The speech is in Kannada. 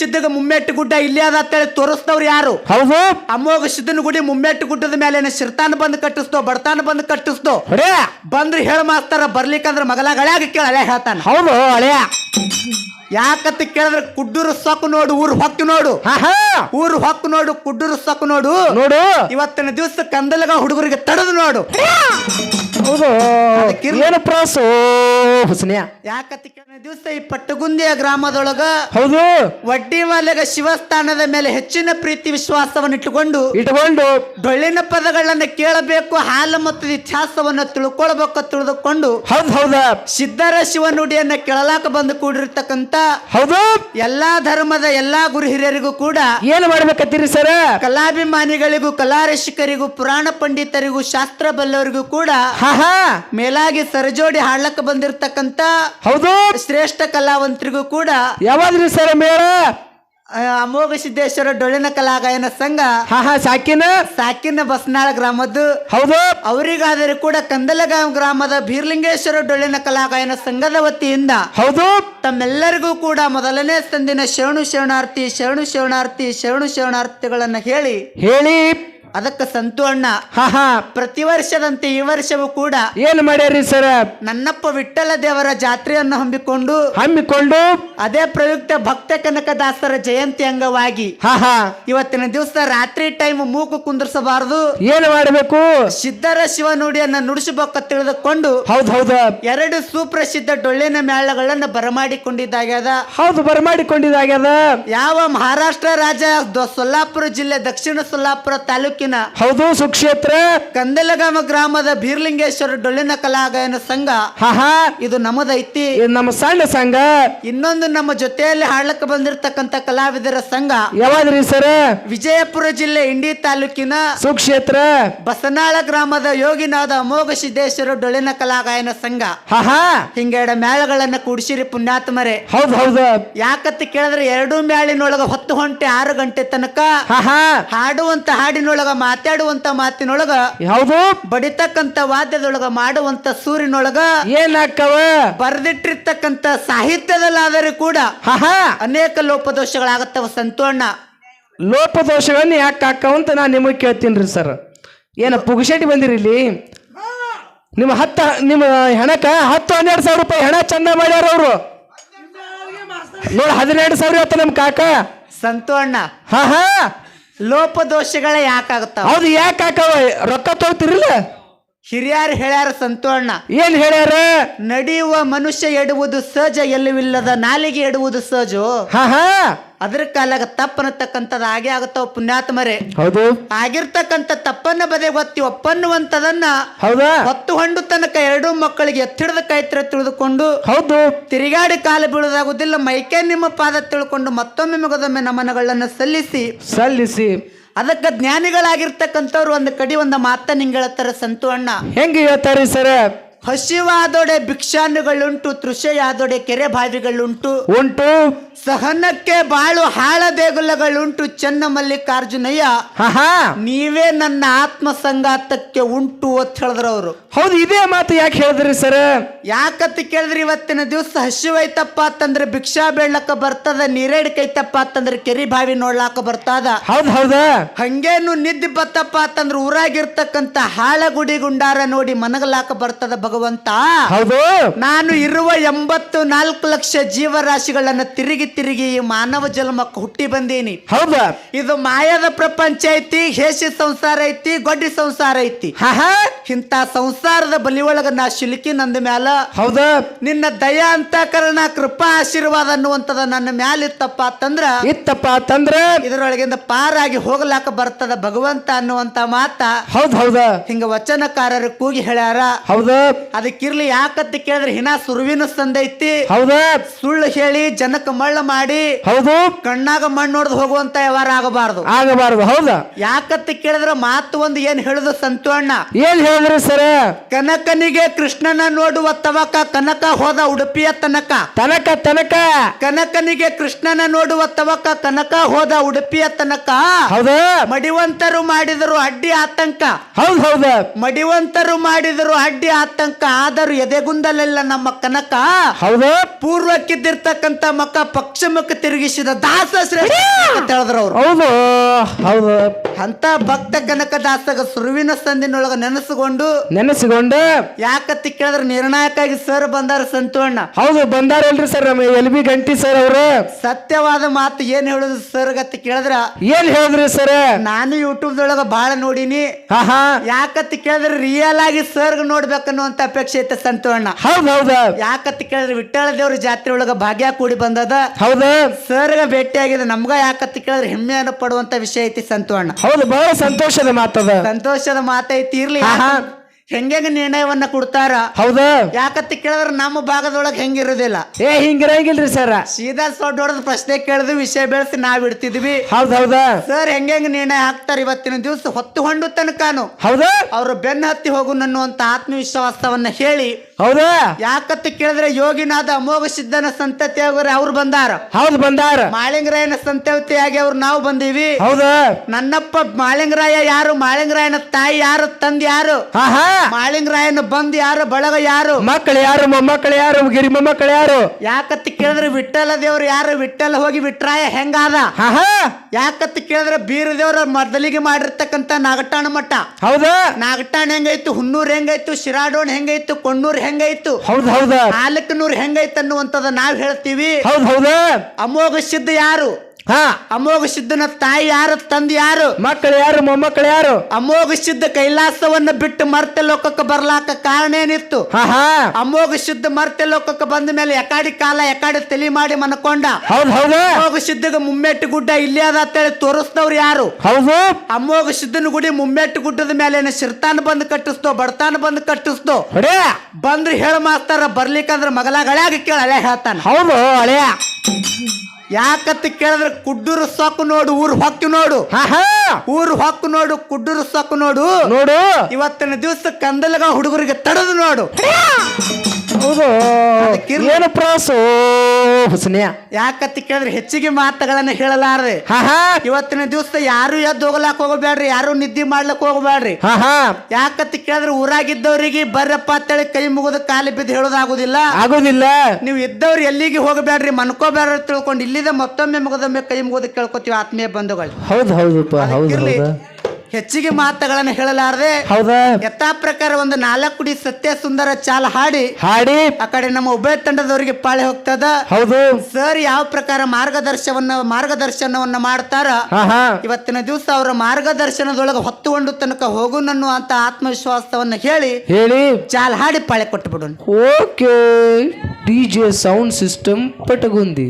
ಸಿದ್ಧಗ ಮುಮ್ಮೆಟ್ಟು ಗುಡ್ಡ ಇಲ್ಲೇ ಅದ ಅಂತೇಳಿ ತೋರಿಸ್ತವ್ರು ಯಾರು? ಹೌದು. ಅಮೋಘ ಸಿದ್ಧನ ಗುಡಿ ಮುಮ್ಮೆಟ್ಟು ಗುಡ್ಡದ ಮೇಲೆ ಶಿರ್ತಾನ ಬಂದು ಕಟ್ಟಿಸ್ತೋ ಬಡತಾನ ಬಂದು ಕಟ್ಟಿಸ್ತೋ ಹೊಡೆ ಬಂದ್ರೆ ಹೇಳ ಮಾಸ್ತಾರ ಬರ್ಲಿಕ್ಕಂದ್ರ ಗಳ್ಯಾಗ ಕೇಳ ಅಲೆ ಹೇಳ್ತಾನ. ಹೌದು ಅಳೆಯ ಯಾಕತ್ತ ಕೇಳಿದ್ರೆ ಕುಡ್ಡೂರು ಸೊಕ್ಕು ನೋಡು ಊರು ಹೊಕ್ಕು ನೋಡು. ಊರು ಹೊಕ್ಕು ನೋಡು ಕುಡ್ಡೂರು ಸೊಕ್ಕು ನೋಡು. ನೋಡು. ಇವತ್ತಿನ ದಿವಸ ಕಂದಲಗ ಹುಡುಗರಿಗೆ ತಡೆದು ನೋಡು. ಹೌದು. ಏನು ಪ್ರಾಸು? ಹುಸ್ನಿಯ. ಯಾಕತಿ ದಿವಸ ಈ ಪಟ್ಟಗುಂದಿಯ ಗ್ರಾಮದೊಳಗ ಹೌದು. ವಡ್ಡಿ ಮಾಲೆಗ ಶಿವಸ್ಥಾನದ ಮೇಲೆ ಹೆಚ್ಚಿನ ಪ್ರೀತಿ ವಿಶ್ವಾಸವನ್ನು ಇಟ್ಟುಕೊಂಡು ಇಟ್ಕೊಂಡು ಡೊಳ್ಳಿನ ಪದಗಳನ್ನ ಕೇಳಬೇಕು ಹಾಲು ಮತ್ತು ಇತಿಹಾಸವನ್ನ ತಿಳ್ಕೊಳ್ಬೇಕು ತಿಳಿದುಕೊಂಡು ಹೌದು ಹೌದ. ಸಿದ್ಧರ ಶಿವನುಡಿಯನ್ನ ಕೇಳಲಾಕ ಬಂದು ಕೂಡಿರ್ತಕ್ಕಂತ ಹೌದು. ಎಲ್ಲಾ ಧರ್ಮದ ಎಲ್ಲಾ ಗುರು ಹಿರಿಯರಿಗೂ ಕೂಡ ಏನು ಮಾಡ್ಬೇಕತ್ತೀರಿ ಸರ? ಕಲಾಭಿಮಾನಿಗಳಿಗೂ ಕಲಾರಸಿಕರಿಗೂ ಪುರಾಣ ಪಂಡಿತರಿಗೂ ಶಾಸ್ತ್ರ ಬಲ್ಲವರಿಗೂ ಕೂಡ ಹಾ ಹಾ ಮೇಲಾಗಿ ಸರಜೋಡಿ ಹಾಡ್ಲಕ್ಕ ಬಂದಿರತಕ್ಕಂತ ಹೌದು. ಶ್ರೇಷ್ಠ ಕಲಾವಂತರಿಗೂ ಕೂಡ ಯಾವಾಗ್ರಿ ಸರ ಮೇಳ ಆ, ಅಮೋಘ ಸಿದ್ದೇಶ್ವರ ಡೊಳ್ಳಿನ ಕಲಾಗಾಯನ ಸಂಘ ಹಾ ಹಾ ಸಾಕಿನ? ಸಾಕಿನ ಬಸ್ನಾಳ ಗ್ರಾಮದ್ದು. ಹೌದು. ಅವರಿಗಾದರೆ ಕೂಡ ಕಂದಲಗಾಂ ಗ್ರಾಮದ ಬೀರ್ಲಿಂಗೇಶ್ವರ ಡೊಳ್ಳಿನ ಕಲಾಗಾಯನ ಸಂಘದ ವತಿಯಿಂದ ಹೌದು. ತಮ್ಮೆಲ್ಲರಿಗೂ ಕೂಡ ಮೊದಲನೇ ಸಂದಿನ ಶರಣು ಶರಣಾರ್ಥಿ ಶರಣು ಶರಣಾರ್ಥಿ ಶರಣು ಶರಣಾರ್ಥಿಗಳನ್ನ ಹೇಳಿ ಹೇಳಿ. ಅದಕ್ಕೆ ಸಂತು ಅಣ್ಣ ಹಾ ಹಾ. ಪ್ರತಿ ವರ್ಷದಂತೆ ಈ ವರ್ಷವೂ ಕೂಡ ಏನ್ ಮಾಡ್ಯಾರಿ ಸರ? ನನ್ನಪ್ಪ ವಿಠಲ ದೇವರ ಜಾತ್ರೆಯನ್ನು ಹಮ್ಮಿಕೊಂಡು ಹಮ್ಮಿಕೊಂಡು ಅದೇ ಪ್ರಯುಕ್ತ ಭಕ್ತ ಕನಕದಾಸರ ಜಯಂತಿ ಅಂಗವಾಗಿ ಇವತ್ತಿನ ದಿವಸ ರಾತ್ರಿ ಟೈಮ್ ಮೂಕು ಕುಂದರ್ಸಬಾರದು. ಏನು ಮಾಡಬೇಕು? ಸಿದ್ಧರ ಶಿವನುಡಿಯನ್ನ ನುಡಿಸಬೇಕ ತಿಳಿದುಕೊಂಡು ಹೌದ್ ಹೌದ. ಎರಡು ಸುಪ್ರಸಿದ್ಧ ಡೊಳ್ಳಿನ ಮೇಳಗಳನ್ನ ಬರಮಾಡಿಕೊಂಡಿದ್ದಾಗ್ಯದ. ಹೌದು ಬರಮಾಡಿಕೊಂಡಿದ್ದಾಗ್ಯದ. ಯಾವ ಮಹಾರಾಷ್ಟ್ರ ರಾಜ್ಯ ಸೊಲ್ಲಾಪುರ ಜಿಲ್ಲೆ ದಕ್ಷಿಣ ಸೊಲ್ಲಾಪುರ ತಾಲೂಕಿನ ಹೌದು ಸುಕ್ಷೇತ್ರ. ಕಂದಲಗಾಮ ಗ್ರಾಮದ ಬೀರ್ಲಿಂಗೇಶ್ವರ ಡೊಳ್ಳಿನ ಕಲಾಗಾಯನ ಸಂಘ. ಹಾ ಇದು ನಮ್ಮದೈತಿ. ಇದು ನಮ್ಮ ಸಣ್ಣ ಸಂಘ. ಇನ್ನೊಂದು ನಮ್ಮ ಜೊತೆಯಲ್ಲಿ ಹಾಡ್ಲಕ್ಕೆ ಬಂದಿರತಕ್ಕಂತ ಕಲಾವಿದರ ಸಂಘ. ಯಾವಾದ್ರಿ ಸರ್? ವಿಜಯಪುರ ಜಿಲ್ಲೆ ಇಂಡಿ ತಾಲೂಕಿನ ಸುಕ್ಷೇತ್ರ. ಬಸನಾಳ ಗ್ರಾಮದ ಯೋಗಿನಾದ ಅಮೋಘ ಸಿದ್ದೇಶ್ವರ ಡೊಳ್ಳಿನ ಕಲಾಗಾಯನ ಸಂಘ. ಹಾ ಹಿಂಗೆರಡ ಮೇಳಗಳನ್ನ ಕೂಡಿಸಿರಿ ಪುಣ್ಯಾತ್ಮರೇ. ಹೌದ್ ಹೌದು. ಯಾಕತ್ತ ಕೇಳಿದ್ರೆ ಎರಡು ಮ್ಯಾಳಿನೊಳಗ ಹೊತ್ತು ಹೊಂಟೆ ಆರು ಗಂಟೆ ತನಕ ಹಾಡುವಂತ ಹಾಡಿನೊಳಗ ಮಾತಾಡುವಂತ ಮಾತಿನೊಳಗ ಹೌದು ಬಡಿತಕ್ಕಂತ ವಾದ್ಯದೊಳಗ ಮಾಡುವಂತ ಸೂರಿನೊಳಗ ಏನಾಕವ ಬರೆದಿಟ್ಟಿರ್ತಕ್ಕಂತ ಸಾಹಿತ್ಯದಲ್ಲಾದರೂ ಕೂಡ ಹಾ ಹಾ ಅನೇಕ ಲೋಪದೋಷಗಳಾಗತ್ತವ ಸಂತೋಣ. ಲೋಪದೋಷಗಳನ್ನ ಯಾಕೆ ಹಾಕವಂತ ನಾನು ನಿಮಗೆ ಕೇಳ್ತೀನಿ ಸರ್. ಏನ ಪುಗಶೆಟ್ಟಿ ಬಂದಿರಿ ಇಲ್ಲಿ? ನಿಮ್ಮ ಹತ್ತ ನಿಮ್ಮ ಹೆಣಕ ಹತ್ತು ಹನ್ನೆರಡು ಸಾವಿರ ರೂಪಾಯಿ ಹೆಣ ಚಂದ ಮಾಡ್ಯಾರ ಅವರು. ನೋಡಿ ಹದಿನೆರಡು ಸಾವಿರ ಇವತ್ತು ನಮ್ಮ ಕಾಕ. ಸಂತೋಣ. ಹಾ ಹಾ ಲೋಪದೋಷಗಳೇ ಯಾಕಾಗುತ್ತ ಹೌದು ಯಾಕೆ ರೊಕ್ಕ ತಗೋತಿರಲ್ಲ ಹಿರಿಯರು ಹೇಳ್ಯಾರ ಸಂತೋಣ್ಣ ಏನ್ ಹೇಳ್ಯಾರ? ನಡೆಯುವ ಮನುಷ್ಯ ಎಡುವುದು ಸಹಜ ಎಲ್ಲವಿಲ್ಲದ ನಾಲಿಗೆ ಎಡುವುದು ಸಹಜು? ಹಾ ಹಾ. ಅದ್ರ ಕಾಲಾಗ ತಪ್ಪನತಕ್ಕಂಥದ್ದು ಹಾಗೆ ಆಗುತ್ತಾವ ಪುಣ್ಯಾತ್ಮರೇ. ಹೌದು. ಆಗಿರ್ತಕ್ಕಂಥ ತಪ್ಪನ್ನ ಬದೆ ಗೊತ್ತಿ ಒಪ್ಪನ್ನುವಂತದನ್ನ ಹೌದಾ? ಹೊತ್ತು ಹಂಡು ತನಕ ಎರಡೂ ಮಕ್ಕಳಿಗೆ ಎತ್ತಿಡದ ಕೈತ್ರ ತಿಳಿದುಕೊಂಡು ಹೌದು. ತಿರುಗಾಡಿ ಕಾಲು ಬೀಳೋದಾಗುದಿಲ್ಲ ಮೈಕೆ ನಿಮ್ಮ ಪಾದ ತಿಳ್ಕೊಂಡು ಮತ್ತೊಮ್ಮೆ ಮಗದೊಮ್ಮೆ ನಮನಗಳನ್ನು ಸಲ್ಲಿಸಿ. ಸಲ್ಲಿಸಿ. ಅದಕ್ಕೆ ಜ್ಞಾನಿಗಳಾಗಿರ್ತಕ್ಕಂಥವ್ರು ಒಂದು ಕಡಿ ಒಂದು ಮಾತ ಹೇಳ್ತಾರೆ ಸಂತು ಅಣ್ಣ. ಹೆಂಗೆ ಹೇಳ್ತಾರಿ ಸರ? ಹಸಿವಾದೊಡೆ ಭಿಕ್ಷಾನುಗಳುಂಟು ತೃಷೆಯಾದೊಡೆ ಕೆರೆ ಬಾವಿಗಳುಂಟು ಉಂಟು. ಸಹನಕ್ಕೆ ಬಾಳು ಹಾಳ ದೇಗುಲಗಳುಂಟು ಚೆನ್ನ ಮಲ್ಲಿಕಾರ್ಜುನಯ್ಯ. ಹಾ ನೀವೇ ನನ್ನ ಆತ್ಮ ಸಂಗಾತಕ್ಕೆ ಉಂಟು ಅಂತ ಹೇಳಿದ್ರು ಅವರು ಹೌದು ಇದೇ ಮಾತು ಯಾಕೆ ಹೇಳಿದ್ರಿ ಸರ್? ಯಾಕಂತ ಕೇಳಿದ್ರಿ ಇವತ್ತಿನ ದಿವಸ ಹಸಿವೈತಪ್ಪ ಅಂತಂದ್ರೆ ಭಿಕ್ಷಾ ಬೇಡ್ಲಕ್ಕ ಬರ್ತದ ನೀರೇಡ್ಕೈತಪ್ಪ ಅಂತಂದ್ರೆ ಕೆರಿ ಬಾವಿ ನೋಡ್ಲಾಕ ಬರ್ತದ. ಹೌದ್ ಹೌದಾ. ಹಂಗೇನು ನಿದ್ದೆ ಬತ್ತಪ್ಪ ಅಂತಂದ್ರೆ ಊರಾಗಿರ್ತಕ್ಕಂತ ಹಾಳ ಗುಡಿ ಗುಂಡಾರ ನೋಡಿ ಮನಗಲಾಕ ಬರ್ತದ ಭಗವಂತ ಹೌದು. ನಾನು ಇರುವ ಎಂಬತ್ತು ನಾಲ್ಕು ಲಕ್ಷ ಜೀವರಾಶಿಗಳನ್ನ ತಿರುಗಿ ತಿರುಗಿ ಈ ಮಾನವ ಜನ್ಮಕ್ಕೆ ಹುಟ್ಟಿ ಬಂದೀನಿ. ಹೌದು. ಇದು ಮಾಯದ ಪ್ರಪಂಚ ಐತಿ ಹೇಸಿ ಸಂಸಾರ ಐತಿ ಗೊಡ್ಡಿ ಸಂಸಾರ ಐತಿ. ಇಂಥ ಸಂಸಾರದ ಬಲಿ ಒಳಗ ನಾ ಶಿಲುಕಿ ನಂದ ಮ್ಯಾಲ. ಹೌದ. ನಿನ್ನ ದಯಾ ಅಂತ ಕರಣ ಕೃಪಾ ಆಶೀರ್ವಾದ ಅನ್ನುವಂಥದ ನನ್ನ ಮ್ಯಾಲ ಇತ್ತಪ್ಪ ಅಂತಂದ್ರ ಇತ್ತಪ್ಪ ಅಂತಂದ್ರ ಇದರೊಳಗಿಂದ ಪಾರಾಗಿ ಹೋಗ್ಲಾಕ ಬರ್ತದ ಭಗವಂತ ಅನ್ನುವಂತ ಮಾತ. ಹೌದ್ ಹೌದ. ಹಿಂಗ ವಚನಕಾರರು ಕೂಗಿ ಹೇಳ್ಯಾರ. ಹೌದಾ. ಅದಕ್ಕಿರ್ಲಿ ಯಾಕಂತ ಕೇಳಿದ್ರೆ ಹಿನ ಸುರುವಿನ ಸಂದೈತಿ ಹೌದಾ. ಸುಳ್ಳು ಹೇಳಿ ಜನಕ್ಕೆ ಮಳ್ಳ ಮಾಡಿ. ಹೌದು. ಕಣ್ಣಾಗ ಮಣ್ಣು ನೋಡಿದ್ ಹೋಗುವಂತ ವ್ಯವಹಾರ ಆಗಬಾರದು. ಆಗಬಾರದು ಹೌದಾ. ಯಾಕಂತ ಕೇಳಿದ್ರೆ ಮಾತು ಒಂದು ಏನ್ ಹೇಳುದು ಸಂತು ಅಣ್ಣ? ಏನ್ ಹೇಳಿದ್ರಿ ಸರ? ಕನಕನಿಗೆ ಕೃಷ್ಣನ ನೋಡುವ ತವಕ ಕನಕ ಹೋದ ಉಡುಪಿಯ ತನಕ. ತನಕ ತನಕ. ಕನಕನಿಗೆ ಕೃಷ್ಣನ ನೋಡುವ ತವಕ ಕನಕ ಹೋದ ಉಡುಪಿಯ ತನಕ. ಹೌದಾ. ಮಡಿವಂತರು ಮಾಡಿದರು ಅಡ್ಡಿ ಆತಂಕ. ಹೌದ್ ಹೌದ. ಮಡಿವಂತರು ಮಾಡಿದರು ಅಡ್ಡಿ ಆತಂಕ. ಆತಂಕ ಆದರೂ ಎದೆಗುಂದಲೆಲ್ಲ ನಮ್ಮ ಕನಕ ಹೌದು. ಪೂರ್ವಕ್ಕಿದ್ದಿರ್ತಕ್ಕಂತ ಮಕ್ಕ ಪಶ್ಚಿಮಕ್ಕೆ ತಿರುಗಿಸಿದ ದಾಸ ಶ್ರೇಷ್ಠ ಅಂತ ಹೇಳಿದ್ರು ಅವ್ರು. ಹೌದು ಹೌದು. ಅಂತ ಭಕ್ತ ಕನಕ ದಾಸಗ ಸುರುವಿನ ಸಂದಿನೊಳಗ ನೆನೆಸಿಕೊಂಡು ನೆನೆಸಿಕೊಂಡು ಯಾಕತ್ತಿ ಕೇಳಿದ್ರೆ ನಿರ್ಣಾಯಕ ಆಗಿ ಸರ್ ಬಂದಾರ ಸಂತೋಣ. ಹೌದು ಬಂದಾರಲ್ರಿ ಸರ್ ನಮ್ಮ ಎಲ್ ಬಿ ಗಂಟಿ ಸರ್ ಅವರು. ಸತ್ಯವಾದ ಮಾತು ಏನ್ ಹೇಳುದು ಸರ್ ಗತಿ ಕೇಳಿದ್ರ? ಏನ್ ಹೇಳಿದ್ರಿ ಸರ್? ನಾನು ಯೂಟ್ಯೂಬ್ ದೊಳಗ ಬಹಳ ನೋಡಿನಿ. ಯಾಕತ್ತಿ ಕೇಳಿದ್ರೆ ರಿಯಲ್ ಆಗಿ ಸರ್ಗ್ ನೋಡ್ಬೇಕನ್ನುವಂತ ಅಪೇಕ್ಷೆ ಐತೆ ಸಂತೋಣ ಹೌದು ಹೌದು ಯಾಕತ್ತಿ ಕೇಳಿದ್ರೆ ವಿಠ್ಠಲ ದೇವ್ರ ಜಾತ್ರೆ ಒಳಗ ಭಾಗ್ಯ ಕೂಡಿ ಬಂದದ. ಹೌದು. ಸರ್ಗ ಆಗಿದೆ ನಮ್ಗ ಯಾಕತ್ ಕೇಳಿದ್ರೆ ಹೆಮ್ಮೆಯನ್ನು ಪಡುವಂತ ವಿಷಯ ಐತಿ ಸಂತೋಣ ಹೌದು ಬಹಳ ಸಂತೋಷದ ಮಾತದ ಸಂತೋಷದ ಮಾತೈತಿ ಇರ್ಲಿ. ಹೆಂಗೆ ನಿರ್ಣಯವನ್ನ ಕೊಡ್ತಾರ? ಹೌದು. ಯಾಕತ್ತ ಕೇಳಿದ್ರೆ ನಮ್ಮ ಭಾಗದೊಳಗೆ ಹೆಂಗಿರುದಿಲ್ಲ. ಏ ಹಿಂಗಿರಂಗಿಲ್ರಿ ಸರ್. ಸೀದಾ ಸೊಡ್ಡ ಹೊಡೆದ ಪ್ರಶ್ನೆ ಕೇಳಿದ್ವಿ ವಿಷಯ ಬೆಳೆಸಿ ನಾವ್ ಇಡ್ತಿದ್ವಿ. ಹೌದು ಹೌದ. ಸರ್ ಹೆಂಗೆ ನಿರ್ಣಯ ಹಾಕ್ತಾರ ಇವತ್ತಿನ ದಿವಸ? ಹೊತ್ತು ಹೊಂಡು ತನಕನು ಹೌದು. ಅವರು ಬೆನ್ನ ಹತ್ತಿ ಹೋಗು ಅನ್ನುವಂತ ಆತ್ಮವಿಶ್ವಾಸವನ್ನ ಹೇಳಿ ಹೌದಾ? ಯಾಕತ್ತ ಕೇಳಿದ್ರೆ ಯೋಗಿನಾದ ಅಮೋಘ ಸಿದ್ಧನ ಸಂತತಿ ಆಗ್ರೆ ಅವ್ರು ಬಂದಾರ. ಹೌದು ಬಂದಾರ. ಮಾಳಿಂಗರಾಯನ ಸಂತತಿಯಾಗಿ ಅವ್ರು ನಾವು ಬಂದೀವಿ. ಹೌದಾ? ನನ್ನಪ್ಪ ಮಾಳಿಂಗರಾಯ ಯಾರು? ಮಾಳಿಂಗರಾಯನ ತಾಯಿ ಯಾರು? ತಂದ್ ಯಾರು? ಮಾಳಿಂಗರಾಯನ ಬಂದ್ ಯಾರು? ಬಳಗ ಯಾರು? ಮಕ್ಕಳು ಯಾರು? ಮೊಮ್ಮಕ್ಕಳು ಯಾರು? ಗಿರಿ ಮೊಮ್ಮಕ್ಕಳು ಯಾರು? ಯಾಕತ್ತ ಕೇಳಿದ್ರೆ ವಿಠಲ ದೇವ್ರು ಯಾರು? ವಿಠ್ಠಲ ಹೋಗಿ ವಿಟ್ರಾಯ ಹೆಂಗಾದ? ಯಾಕತ್ತ ಕೇಳಿದ್ರೆ ಬೀರ ದೇವ್ರ ಮೊದಲಿಗೆ ಮಾಡಿರ್ತಕ್ಕಂಥ ನಾಗಟಾಣ ಮಠ. ಹೌದು? ನಾಗಟಾಣ ಹೆಂಗೈತು ಹುನ್ನೂರ್ ಹೆಂಗೈತು ಶಿರಾಡೋಣ ಹೆಂಗೈತು ಕೊಣ್ಣೂರ್ ಹೆಂಗೈತು? ಹೌದು ಹೌದು? ನಾಲ್ಕನೂರ್ ಹೆಂಗೈತೆ ಅನ್ನುವಂತದ ನಾವ್ ಹೇಳ್ತೀವಿ. ಹೌದು ಹೌದು? ಅಮೋಘ ಸಿದ್ಧ ಯಾರು? ಹಾ ಅಮೋಘ ಸಿದ್ಧನ ತಾಯಿ ಯಾರು ತಂದೆ ಯಾರು? ಮಕ್ಕಳು ಯಾರು ಮೊಮ್ಮಕ್ಕಳು ಯಾರು? ಅಮೋಘ ಸಿದ್ಧ ಕೈಲಾಸವನ್ನ ಬಿಟ್ಟು ಮರ್ತ್ಯ ಲೋಕಕ್ಕೆ ಬರ್ಲಾಕ ಕಾರಣ ಏನಿತ್ತು? ಅಮೋಘ ಸಿದ್ಧ ಮರ್ತ್ಯ ಲೋಕಕ್ಕೆ ಬಂದ ಮೇಲೆ ಎಕಾಡಿ ಕಾಲ ಎಕಾಡಿ ತಲೆ ಮಾಡಿ ಮನಕೊಂಡ. ಅಮೋಘ ಸಿದ್ಧಗ ಮುಮ್ಮೆಟ್ಟು ಗುಡ್ಡ ಇಲ್ಲೇ ಅದ ಅಂತೇಳಿ ತೋರಿಸ್ದವ್ರು ಯಾರು? ಹೌದು. ಅಮೋಘ ಸಿದ್ಧನ ಗುಡಿ ಮುಮ್ಮೆಟ್ಟು ಗುಡ್ಡದ ಮೇಲೆ ಶಿರ್ತಾನ ಬಂದು ಕಟ್ಟಿಸ್ತೋ ಬಡತಾನ ಬಂದು ಕಟ್ಟಿಸ್ತೋ ಬಂದ್ರೆ ಹೇಳ ಮಾಸ್ತಾರ ಬರ್ಲಿಕ್ಕಂದ್ರ ಮಗಲ ಗಳ್ಯಾಗ ಕೇಳ ಹಳೆ ಹೇಳ್ತಾನೆ. ಹೌದು ಹಳೆಯ. ಯಾಕತ್ತ ಕೇಳಿದ್ರೆ ಕುಡ್ಡೂರು ಸೊಕ್ಕು ನೋಡು ಊರ್ ಹೊಕ್ಕು ನೋಡು. ಊರ್ ಹೊಕ್ಕು ನೋಡು ಕುಡ್ಡೂರು ಸೊಕ್ಕು ನೋಡು. ನೋಡು. ಇವತ್ತಿನ ದಿವಸ ಕಂದಲಗ ಹುಡುಗರಿಗೆ ತಡೆದು ನೋಡು. ಹೌದು. ಅದಕ್ಕಿರ್ಲಿ. ಏನು ಪ್ರಾಸು? ಹುಸ್ನ್ಯ ಯಾಕತ್ತಿ ಕೇಳಿದ್ರೆ ಹೆಚ್ಚಿಗೆ ಮಾತುಗಳನ್ನ ಹೇಳಲಾರ್ದೆ. ಹಾ ಹಾ. ಇವತ್ತಿನ ದಿವಸ ಯಾರು ಎದ್ದು ಹೋಗ್ಲಾಕ್ ಹೋಗಬೇಡ್ರಿ ಯಾರು ನಿದ್ದೆ ಮಾಡ್ಲಕ್ ಹೋಗಬೇಡ್ರಿ. ಹಾ ಹಾ. ಯಾಕತ್ತಿ ಕೇಳಿದ್ರೆ ಊರಾಗಿದ್ದವ್ರಿಗೆ ಬರ್ರಪ್ಪ ಅಂತೇಳಿ ಕೈ ಮುಗಿದು ಕಾಲಿ ಬಿದ್ದು ಹೇಳೋದಾಗುದಿಲ್ಲ. ಆಗೋದಿಲ್ಲ. ನೀವು ಇದ್ದವ್ರು ಎಲ್ಲಿಗೆ ಹೋಗಬೇಡ್ರಿ ಮನ್ಕೋಬೇಡ್ರಿ ತಿಳ್ಕೊಂಡು ಇಲ್ಲಿದ ಮತ್ತೊಮ್ಮೆ ಮುಗದೊಮ್ಮೆ ಕೈ ಮುಗಿದು ಕೇಳ್ಕೊತೀವಿ ಆತ್ಮೀಯ ಬಂಧುಗಳು. ಹೌದು ಹೌದಪ್ಪ ಹೌದು ಇರ್ಲಿ. ಹೌದು. ಹೆಚ್ಚಿಗೆ ಮಾತುಗಳನ್ನ ಹೇಳಲಾರದೆ ಹೌದಾ? ಯಥಾ ಪ್ರಕಾರ ಒಂದು ನಾಲ್ಕು ಕುಡಿ ಸತ್ಯ ಸುಂದರ ಚಾಲ ಹಾಡಿ ಹಾಡಿ. ಆ ಕಡೆ ನಮ್ಮ ಉಭಯ ತಂಡದವರಿಗೆ ಪಾಳೆ ಹೋಗ್ತದ. ಹೌದು. ಸರ್ ಯಾವ ಪ್ರಕಾರ ಮಾರ್ಗದರ್ಶವನ್ನ ಮಾರ್ಗದರ್ಶನವನ್ನ ಮಾಡ್ತಾರ? ಇವತ್ತಿನ ದಿವಸ ಅವರ ಮಾರ್ಗದರ್ಶನದೊಳಗೆ ಹೊತ್ತುಕೊಂಡು ತನಕ ಹೋಗುನನ್ನುವಂತ ಆತ್ಮವಿಶ್ವಾಸವನ್ನ ಹೇಳಿ ಹೇಳಿ. ಚಾಲ್ ಹಾಡಿ ಪಾಳೆ ಕೊಟ್ಟು ಬಿಡೋಣ. Okay. D J sound system Patagundi.